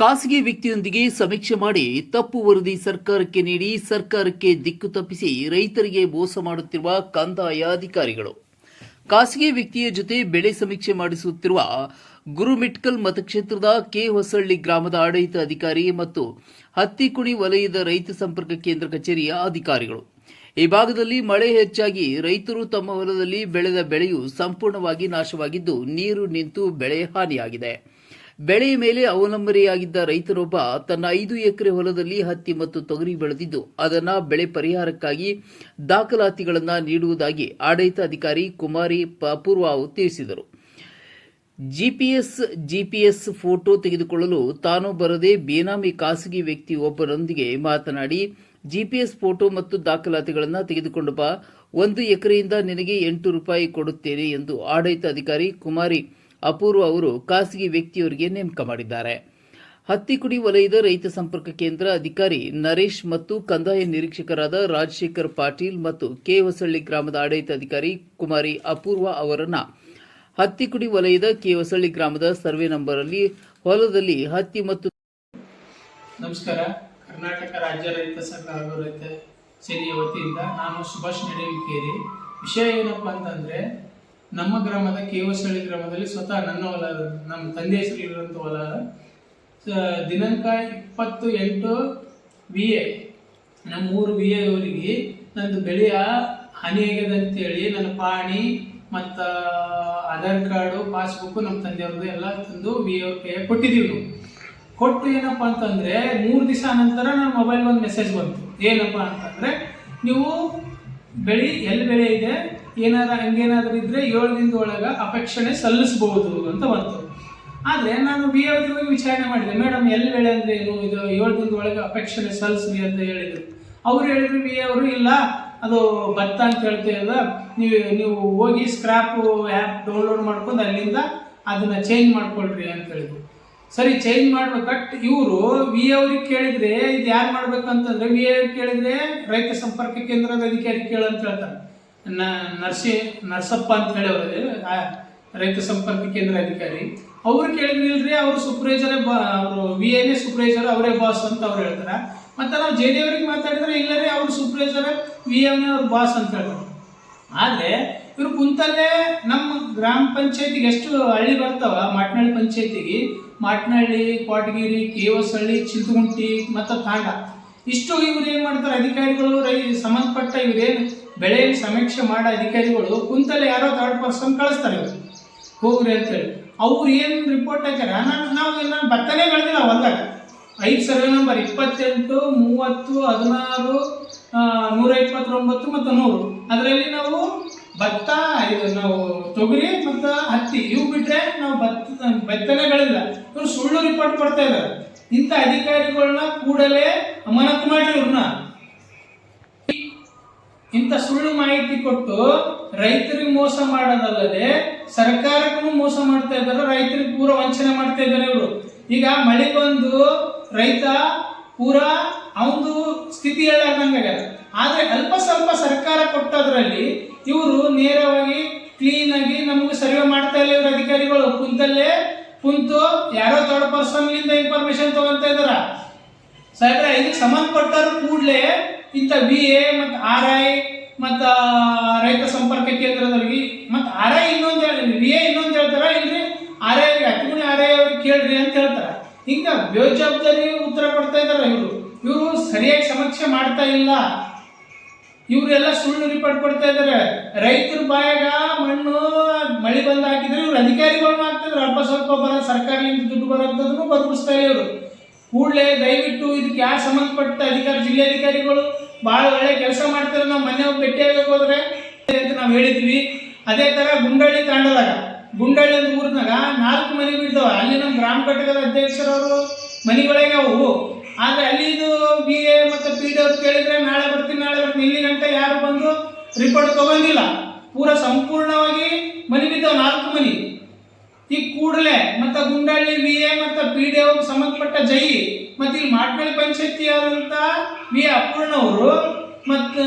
ಖಾಸಗಿ ವ್ಯಕ್ತಿಯೊಂದಿಗೆ ಸಮೀಕ್ಷೆ ಮಾಡಿ ತಪ್ಪು ವರದಿ ಸರ್ಕಾರಕ್ಕೆ ನೀಡಿ ಸರ್ಕಾರಕ್ಕೆ ದಿಕ್ಕು ತಪ್ಪಿಸಿ ರೈತರಿಗೆ ಮೋಸ ಮಾಡುತ್ತಿರುವ ಕಂದಾಯ ಅಧಿಕಾರಿಗಳು. ಖಾಸಗಿ ವ್ಯಕ್ತಿಯ ಜೊತೆ ಬೆಳೆ ಸಮೀಕ್ಷೆ ಮಾಡಿಸುತ್ತಿರುವ ಗುರುಮಿಟ್ಕಲ್ ಮತಕ್ಷೇತ್ರದ ಕೆ ಹೊಸಳ್ಳಿ ಗ್ರಾಮದ ಆಡಳಿತ ಅಧಿಕಾರಿ ಮತ್ತು ಹತ್ತಿಕುಣಿ ವಲಯದ ರೈತ ಸಂಪರ್ಕ ಕೇಂದ್ರ ಕಚೇರಿಯ ಅಧಿಕಾರಿಗಳು. ಈ ಭಾಗದಲ್ಲಿ ಮಳೆ ಹೆಚ್ಚಾಗಿ ರೈತರು ತಮ್ಮ ಹೊಲದಲ್ಲಿ ಬೆಳೆದ ಬೆಳೆಯು ಸಂಪೂರ್ಣವಾಗಿ ನಾಶವಾಗಿದ್ದು ನೀರು ನಿಂತು ಬೆಳೆ ಹಾನಿಯಾಗಿದೆ. ಬೆಳೆಯ ಮೇಲೆ ಅವಲಂಬನೆಯಾಗಿದ್ದ ರೈತರೊಬ್ಬ ತನ್ನ ಐದು ಎಕರೆ ಹೊಲದಲ್ಲಿ ಹತ್ತಿ ಮತ್ತು ತೊಗರಿ ಬೆಳೆದಿದ್ದು, ಅದನ್ನ ಬೆಳೆ ಪರಿಹಾರಕ್ಕಾಗಿ ದಾಖಲಾತಿಗಳನ್ನು ನೀಡುವುದಾಗಿ ಆಡಳಿತ ಅಧಿಕಾರಿ ಕುಮಾರಿ ಪೂರ್ವಾವು ತಿಳಿಸಿದರು. ಜಿಪಿಎಸ್ ಜಿಪಿಎಸ್ ಫೋಟೋ ತೆಗೆದುಕೊಳ್ಳಲು ತಾನು ಬರದೆ ಬೇನಾಮಿ ಖಾಸಗಿ ವ್ಯಕ್ತಿ ಒಬ್ಬರೊಂದಿಗೆ ಮಾತನಾಡಿ, ಜಿಪಿಎಸ್ ಫೋಟೋ ಮತ್ತು ದಾಖಲಾತಿಗಳನ್ನು ತೆಗೆದುಕೊಂಡು ಬಾ, ಒಂದು ಎಕರೆಯಿಂದ ನಿನಗೆ ಎಂಟು ರೂಪಾಯಿ ಕೊಡುತ್ತೇನೆ ಎಂದು ಆಡಳಿತ ಅಧಿಕಾರಿ ಕುಮಾರಿ ಅಪೂರ್ವ ಅವರು ಖಾಸಗಿ ವ್ಯಕ್ತಿಯವರಿಗೆ ನೇಮಕ ಮಾಡಿದ್ದಾರೆ. ಹತ್ತಿಕುಡಿ ವಲಯದ ರೈತ ಸಂಪರ್ಕ ಕೇಂದ್ರ ಅಧಿಕಾರಿ ನರೇಶ್ ಮತ್ತು ಕಂದಾಯ ನಿರೀಕ್ಷಕರಾದ ರಾಜಶೇಖರ್ ಪಾಟೀಲ್ ಮತ್ತು ಕೆ ಹೊಸಳ್ಳಿ ಗ್ರಾಮದ ಆಡಳಿತ ಅಧಿಕಾರಿ ಕುಮಾರಿ ಅಪೂರ್ವ ಅವರನ್ನ ಹತ್ತಿಕುಡಿ ವಲಯದ ಕೆ ಹೊಸಳ್ಳಿ ಗ್ರಾಮದ ಸರ್ವೆ ನಂಬರಲ್ಲಿ ಹೊಲದಲ್ಲಿ ಹತ್ತಿ ಮತ್ತು ನಮಸ್ಕಾರ. ಕರ್ನಾಟಕ ರಾಜ್ಯ ರೈತ ಸಂಘ ಹಾಗೂ ಸೇನೆಯ ವತಿಯಿಂದ ನಾನು ಸುಭಾಷ್ ನಡೇಲಿಕೇರಿ ವಿಷಯ ಏನಪ್ಪಾ ಅಂತಂದ್ರೆ ನಮ್ಮ ಗ್ರಾಮದ ಕೇವಸಳ್ಳಿ ಗ್ರಾಮದಲ್ಲಿ ಸ್ವತಃ ನನ್ನ ಹೊಲ, ನಮ್ಮ ತಂದೆ ಹೆಸರಿರುವಂಥ ಹೊಲ. ದಿನಾಂಕ ಇಪ್ಪತ್ತು ಎಂಟು ವಿ ಎ, ನಮ್ಮ ಮೂರು ವಿ ಅವರಿಗೆ ನಂದು ಬೆಳೆಯ ಆಗ್ಯದ ಅಂತೇಳಿ ನನ್ನ ಪಾಣಿ ಮತ್ತು ಆಧಾರ್ ಕಾರ್ಡು, ಪಾಸ್ಬುಕ್ ನಮ್ಮ ತಂದೆಯವ್ರದ್ದು ಎಲ್ಲ ತಂದು ವಿ ಅವ್ರ ಕೈಯಾಗ ಕೊಟ್ಟಿದ್ದೀವಿ ನಾವು. ಕೊಟ್ಟು ಏನಪ್ಪ ಅಂತಂದ್ರೆ ಮೂರು ದಿವಸ ನಂತರ ನನ್ನ ಮೊಬೈಲ್ ಒಂದು ಮೆಸೇಜ್ ಬಂತು. ಏನಪ್ಪ ಅಂತಂದ್ರೆ ನೀವು ಬೆಳಿ ಎಲ್ಲಿ ಬೆಳೆ ಇದೆ? ಏನಾರ ಹಂಗೇನಾದ್ರೂ ಇದ್ರೆ ಏಳು ದಿನದ ಒಳಗೆ ಅಪೇಕ್ಷಣೆ ಸಲ್ಲಿಸಬಹುದು ಅಂತ ಬಂತು. ಆದರೆ ನಾನು ಬಿ ಹೋಗಿ ವಿಚಾರಣೆ ಮಾಡಿದೆ. ಮೇಡಮ್, ಎಲ್ಲಿ ವೇಳೆ ಅಂದ್ರೆ ಏನು? ಇದು ಏಳು ದಿನದ ಒಳಗೆ ಅಪೇಕ್ಷಣೆ ಸಲ್ಲಿಸ್ರಿ ಅಂತ ಹೇಳಿದರು. ಅವ್ರು ಹೇಳಿದ್ರು ಬಿ ಅವರು, ಇಲ್ಲ, ಅದು ಭತ್ತ ಅಂತ ಹೇಳ್ತೀರಲ್ಲ ನೀವು ನೀವು ಹೋಗಿ ಸ್ಕ್ರಾಪ್ ಆ್ಯಪ್ ಡೌನ್ಲೋಡ್ ಮಾಡ್ಕೊಂಡು ಅಲ್ಲಿಂದ ಅದನ್ನ ಚೇಂಜ್ ಮಾಡ್ಕೊಳ್ರಿ ಅಂತ ಹೇಳಿದ್ರು. ಸರಿ ಚೇಂಜ್ ಮಾಡ್ಬೇಕು. ಬಟ್ ಇವರು ವಿ ಅವ್ರಿಗೆ ಕೇಳಿದ್ರೆ, ಇದು ಯಾರು ಮಾಡ್ಬೇಕಂತಂದ್ರೆ ವಿ ಅವ್ರಿಗೆ ಕೇಳಿದರೆ ರೈತ ಸಂಪರ್ಕ ಕೇಂದ್ರದ ಅಧಿಕಾರಿ ಕೇಳು ಅಂತ ಹೇಳ್ತಾರೆ. ನರ್ಸಿ, ನರ್ಸಪ್ಪ ಅಂತ ಹೇಳಿ ಅವರು ರೈತ ಸಂಪರ್ಕ ಕೇಂದ್ರ ಅಧಿಕಾರಿ. ಅವ್ರು ಕೇಳಿದ್ರಿ ಇಲ್ರಿ ಅವ್ರು ಬಾ, ಅವರು ವಿ ಎನೇ ಸೂಪರ್ವೈಸರ್ ಅವರೇ ಬಾಸ್ ಅಂತ ಅವ್ರು ಹೇಳ್ತಾರೆ. ಮತ್ತೆ ನಾವು ಜೆ ಡಿ ಅವ್ರಿಗೆ ಮಾತಾಡಿದ್ರೆ ಇಲ್ಲರೇ ಅವ್ರು ಸೂಪರ್ವೈಸರ್ ವಿ ಎಮ್ನೇ ಅವ್ರ ಬಾಸ್ ಅಂತ ಹೇಳ್ತಾರೆ. ಆದರೆ, ಇವರು ಕುಂತಲ್ಲೇ ನಮ್ಮ ಗ್ರಾಮ ಪಂಚಾಯತಿಗೆ ಎಷ್ಟು ಹಳ್ಳಿ ಬರ್ತಾವ, ಮಾಟ್ನಳ್ಳಿ ಪಂಚಾಯತಿಗೆ, ಮಾಟ್ನಳ್ಳಿ, ಕೋಟಗಿರಿ ಕೇವಸಹಳ್ಳಿ ಚಿಂತಗುಂಟಿ, ಮತ್ತು ತಾಂಡ. ಇಷ್ಟು ಇವ್ರು ಏನು ಮಾಡ್ತಾರೆ? ಅಧಿಕಾರಿಗಳು ರೈ, ಸಂಬಂಧಪಟ್ಟ ಇವರೇನು ಬೆಳೆಯಲ್ಲಿ ಸಮೀಕ್ಷೆ ಮಾಡೋ ಅಧಿಕಾರಿಗಳು ಕುಂತಲ್ಲಿ ಯಾರೋ ಥರ್ಡ್ ಪರ್ಸನ್ ಕಳಿಸ್ತಾರೆ ಇವರು. ಹೋಗ್ರಿ ಅಂತೇಳಿ. ಅವ್ರು ಏನು ರಿಪೋರ್ಟ್ ಹಾಕ್ಯಾರ? ನಾನು, ನಾವು ನಾನು ಭತ್ತನೇ ಬೆಳೆದಿಲ್ಲ ಹೊಲ್ದಾಗ. ಐದು ಸರ್ವೆ ನಂಬರ್ ಇಪ್ಪತ್ತೆಂಟು, ಮೂವತ್ತು, ಹದಿನಾರು ನೂರ ಇಪ್ಪತ್ತೊಂಬತ್ತು ಮತ್ತು ನೂರು. ಅದರಲ್ಲಿ ನಾವು ಭತ್ತ, ಇದು ನಾವು ತೊಗರಿ ಮತ್ತು ಹತ್ತಿ ಇವು ಬಿಟ್ಟರೆ ನಾವು ಭತ್ತ, ಭತ್ತನೇ ಬೆಳೆದಿಲ್ಲ. ಇವ್ರು ಸುಳ್ಳು ರಿಪೋರ್ಟ್ ಕೊಡ್ತಾ ಇದ್ದಾರೆ. ಇಂಥ ಅಧಿಕಾರಿಗಳನ್ನ ಕೂಡಲೇ ಅಮಾನತು ಮಾಡಿ ಇವ್ರನ್ನ. ಇಂಥ ಸುಳ್ಳು ಮಾಹಿತಿ ಕೊಟ್ಟು ರೈತರಿಗೆ ಮೋಸ ಮಾಡೋದಲ್ಲದೆ ಸರ್ಕಾರಕ್ಕೂ ಮೋಸ ಮಾಡ್ತಾ ಇದ್ದಾರೆ, ರೈತರಿಗೆ ಪೂರ ವಂಚನೆ ಮಾಡ್ತಾ ಇದ್ದಾರೆ ಇವರು. ಈಗ ಮಳೆ ಬಂದು ರೈತ ಪೂರ ಅವನು ಸ್ಥಿತಿ ಹೇಳಾರ್ದಂಗೆ ಆದ್ರೆ ಅಲ್ಪ ಸ್ವಲ್ಪ ಸರ್ಕಾರ ಕೊಟ್ಟದ್ರಲ್ಲಿ ಇವರು ನೇರವಾಗಿ ಕ್ಲೀನ್ ಆಗಿ ನಮಗೆ ಸರ್ವೆ ಮಾಡ್ತಾ ಇಲ್ಲ ಇವ್ರ ಅಧಿಕಾರಿಗಳು ಕುಂತಲ್ಲೇ ಕುಂತು ಯಾರೋ ಪರ್ಸನ್ಲಿಂದ ಇನ್ಫಾರ್ಮೇಶನ್ ತಗೊಂತ ಇದಾರ ಸಾಹೇಬ್ರೆ, ಇದಕ್ಕೆ ಸಂಬಂಧಪಟ್ಟರು ಕೂಡಲೇ ಇಂಥ ಬಿ ಎ ಮತ್ತು ಆರ್ ಐ ಮತ್ತು ರೈತ ಸಂಪರ್ಕ ಕೇಂದ್ರದವ್ರಿಗೆ ಮತ್ತು ಆರ್ ಐ ಇನ್ನೊಂದು ಹೇಳಿ ಬಿ ಎ ಇನ್ನೊಂದು ಹೇಳ್ತಾರ? ಇಲ್ರಿ ಆರ್ ಐ ಹತ್ತಿಗುಣಿ ಆರ್ ಐ ಅವ್ರಿಗೆ ಕೇಳ್ರಿ ಅಂತ ಹೇಳ್ತಾರೆ? ಹಿಂಗೆ ಬೇಜವಾಬ್ದಾರಿ ಉತ್ತರ ಕೊಡ್ತಾ ಇದ್ದಾರೆ ಇವರು? ಇವರು ಸರಿಯಾಗಿ ಸಮೀಕ್ಷೆ ಮಾಡ್ತಾ ಇಲ್ಲ. ಇವರೆಲ್ಲ ಸುಳ್ಳು ರಿಪೋರ್ಟ್ ಕೊಡ್ತಾ ಇದ್ದಾರೆ. ರೈತರ ಬಾಯಾಗ ಮಣ್ಣು, ಮಳೆ ಬಂದ ಹಾಕಿದ್ರೆ ಇವ್ರು ಅಧಿಕಾರಿಗಳು ಹಾಕ್ತಿದ್ರು. ಅಲ್ಪ ಸ್ವಲ್ಪ ಬರ ಸರ್ಕಾರದಿಂದ ದುಡ್ಡು ಬರೋದನ್ನು ಬರ್ಬಿಡಿಸ್ತಾ ಇಲ್ಲ ಇವರು ಕೂಡಲೇ ದಯವಿಟ್ಟು ಇದಕ್ಕೆ ಯಾರು ಸಂಬಂಧಪಟ್ಟ ಅಧಿಕಾರಿ ಜಿಲ್ಲಾಧಿಕಾರಿಗಳು ಭಾಳ ಒಳ್ಳೆ ಕೆಲಸ ಮಾಡ್ತಾರೆ ನಾವು ಮನೆ ಹೋಗಿ ಭೇಟಿಯಾಗಕ್ಕೆ ಹೋದ್ರೆ ಅಂತ ನಾವು ಹೇಳಿದ್ವಿ. ಅದೇ ತರ ಗುಂಡಳ್ಳಿ ತಾಂಡದಾಗ. ಗುಂಡಳ್ಳಿ ಅಂತ ಊರಿನಾಗ ನಾಲ್ಕು ಮನೆ ಬಿಡ್ತಾವ ಅಲ್ಲಿ ನಮ್ಮ ಗ್ರಾಮ ಘಟಕದ ಅಧ್ಯಕ್ಷರವರು ಮನೆಗಳೇ ಅವು. ಆದ್ರೆ ಅಲ್ಲಿ ಇದು ಬಿ ಎ ಮತ್ತು ಪಿ ಡಿ ಅವ್ರು ಕೇಳಿದ್ರೆ ನಾಳೆ ಬರ್ತೀನಿ ನಾಳೆ ಬರ್ತೀನಿ. ಇಲ್ಲಿ ಗಂಟೆ ಯಾರು ಬಂದು ರಿಪೋರ್ಟ್ ತಗೊಂಡಿಲ್ಲ. ಪೂರ ಸಂಪೂರ್ಣವಾಗಿ ಮನೆ ಬಿದ್ದವ, ನಾಲ್ಕು ಮನೆ. ಈಗ ಕೂಡಲೇ ಮತ್ತೆ ಗುಂಡಳ್ಳಿ ಬಿ ಎ ಮತ್ತು ಪಿ ಡಿ ಅವ್ರಿಗೆ ಸಂಬಂಧಪಟ್ಟ ಜೈ, ಮತ್ತು ಇಲ್ಲಿ ಮಾಟ್ನಳ್ಳಿ ಪಂಚಾಯತಿ ಆದಂತ ವಿ ಅಪೂರ್ಣ ಅವರು, ಮತ್ತು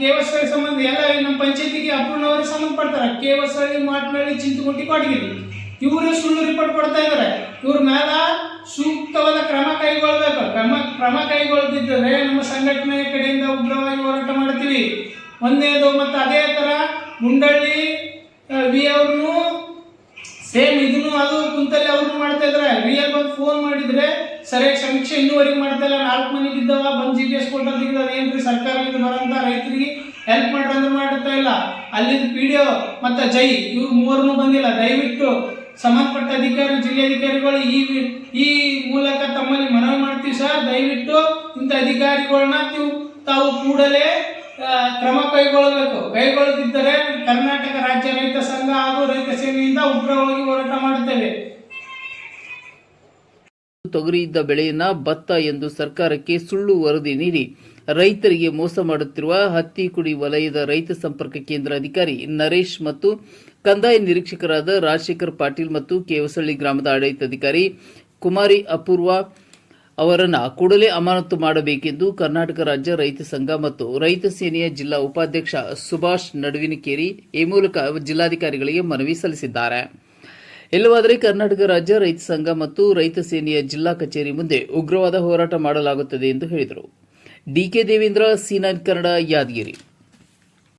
ಕೇವಸಳ್ಳಿ ಸಂಬಂಧ ಎಲ್ಲ ನಮ್ಮ ಪಂಚಾಯತಿಗೆ ಅಪೂರ್ಣ ಅವರಿಗೆ ಸಂಬಂಧಪಡ್ತಾರೆ. ಕೇವಸಳ್ಳಿ ಮಾಟ್ನಳ್ಳಿ ಚಿಂತಗುಂಟಿ ಕೊಡಗಿರಿ ಇವರು ಸುಳ್ಳು ರಿಪೋರ್ಟ್ ಕೊಡ್ತಾ ಇದ್ದಾರೆ ಇವ್ರ ಮೇಲೆ ಸೂಕ್ತವಾದ ಕ್ರಮ ಕ್ರಮ ಕೈಗೊಳ್ಳದಿದ್ದರೆ ನಮ್ಮ ಸಂಘಟನೆ ಕಡೆಯಿಂದ ಉಗ್ರವಾಗಿ ಹೋರಾಟ ಮಾಡ್ತೀವಿ ಒಂದೇದು ಮತ್ತು ಅದೇ ಥರ ಮುಂಡಳ್ಳಿ ವಿ ಅವ್ರನ್ನು ಸೇಮ್ ಇದನ್ನು ಅದು ಕುಂತಲ್ಲಿ ಅವ್ರನ್ನೂ ಮಾಡ್ತಾ ಇದ್ರೆ ರಿಯಲ್ ಬಂದು ಫೋನ್ ಮಾಡಿದ್ರೆ ಸರಿಯಾಗಿ ಸಮೀಕ್ಷೆ ಇನ್ನೂವರೆಗೆ ಮಾಡ್ತಾ ಇಲ್ಲ. ನಾಲ್ಕು ಮನೆ ಬಿದ್ದವ, ಬಂದು ಜಿ ಪಿ ಎಸ್ ಕೊಟ್ಟು ಏನ್ರಿ ಸರ್ಕಾರದಿಂದ ಬರೋಂಥ ರೈತರಿಗೆ ಹೆಲ್ಪ್ ಮಾಡ್ರಿ ಅಂದ್ರೆ ಮಾಡ್ತಾ ಇಲ್ಲ. ಅಲ್ಲಿಂದ ಪಿ ಡಿ ಒ ಮತ್ತು ಜೈ ಇವ್ರು ಮೂರನ್ನು ಬಂದಿಲ್ಲ. ದಯವಿಟ್ಟು ಸಂಬಂಧಪಟ್ಟ ಅಧಿಕಾರಿ, ಜಿಲ್ಲಾಧಿಕಾರಿಗಳು ಈ ಈ ಮೂಲಕ ತಮ್ಮಲ್ಲಿ ಮನವಿ ಮಾಡ್ತೀವಿ ಸರ್. ದಯವಿಟ್ಟು ಇಂಥ ಅಧಿಕಾರಿಗಳನ್ನ ನೀವು ತಾವು ಕೂಡಲೇ ಕ್ರಮ ಕೈಗೊಳ್ಳಬೇಕು. ಕೈಗೊಳ್ಳದಿದ್ದರೆ ಕರ್ನಾಟಕ ರಾಜ್ಯ ರೈತ ಸಂಘ ಹಾಗೂ ರೈತ ಸೇನೆಯಿಂದ ಉಗ್ರವಾಗಿ ಹೋರಾಟ ಮಾಡುತ್ತೇವೆ. ತೊಗರಿ ಇದ್ದ ಬೆಳೆಯನ್ನ ಭತ್ತ ಎಂದು ಸರ್ಕಾರಕ್ಕೆ ಸುಳ್ಳು ವರದಿ ನೀಡಿ ರೈತರಿಗೆ ಮೋಸ ಮಾಡುತ್ತಿರುವ ಹತ್ತಿಕುಡಿ ವಲಯದ ರೈತ ಸಂಪರ್ಕ ಕೇಂದ್ರ ಅಧಿಕಾರಿ ನರೇಶ್ ಮತ್ತು ಕಂದಾಯ ನಿರೀಕ್ಷಕರಾದ ರಾಜಶೇಖರ್ ಪಾಟೀಲ್ ಮತ್ತು ಕೇವಸಳ್ಳಿ ಗ್ರಾಮದ ಆಡಳಿತಾಧಿಕಾರಿ ಕುಮಾರಿ ಅಪೂರ್ವ ಅವರನ್ನ ಕೂಡಲೇ ಅಮಾನತು ಮಾಡಬೇಕೆಂದು ಕರ್ನಾಟಕ ರಾಜ್ಯ ರೈತ ಸಂಘ ಮತ್ತು ರೈತ ಸೇನೆಯ ಜಿಲ್ಲಾ ಉಪಾಧ್ಯಕ್ಷ ಸುಭಾಷ್ ನಡುವಿನಕೇರಿ ಈ ಮೂಲಕ ಜಿಲ್ಲಾಧಿಕಾರಿಗಳಿಗೆ ಮನವಿ ಸಲ್ಲಿಸಿದ್ದಾರೆ. ಇಲ್ಲವಾದರೆ ಕರ್ನಾಟಕ ರಾಜ್ಯ ರೈತ ಸಂಘ ಮತ್ತು ರೈತ ಸೇನೆಯ ಜಿಲ್ಲಾ ಕಚೇರಿ ಮುಂದೆ ಉಗ್ರವಾದ ಹೋರಾಟ ಮಾಡಲಾಗುತ್ತದೆ ಎಂದು ಹೇಳಿದರು. ಡಿಕೆ ದೇವೇಂದ್ರ ಸೀನಾನ್ ನೈನ್ ಕನ್ನಡ, ಯಾದಗಿರಿ.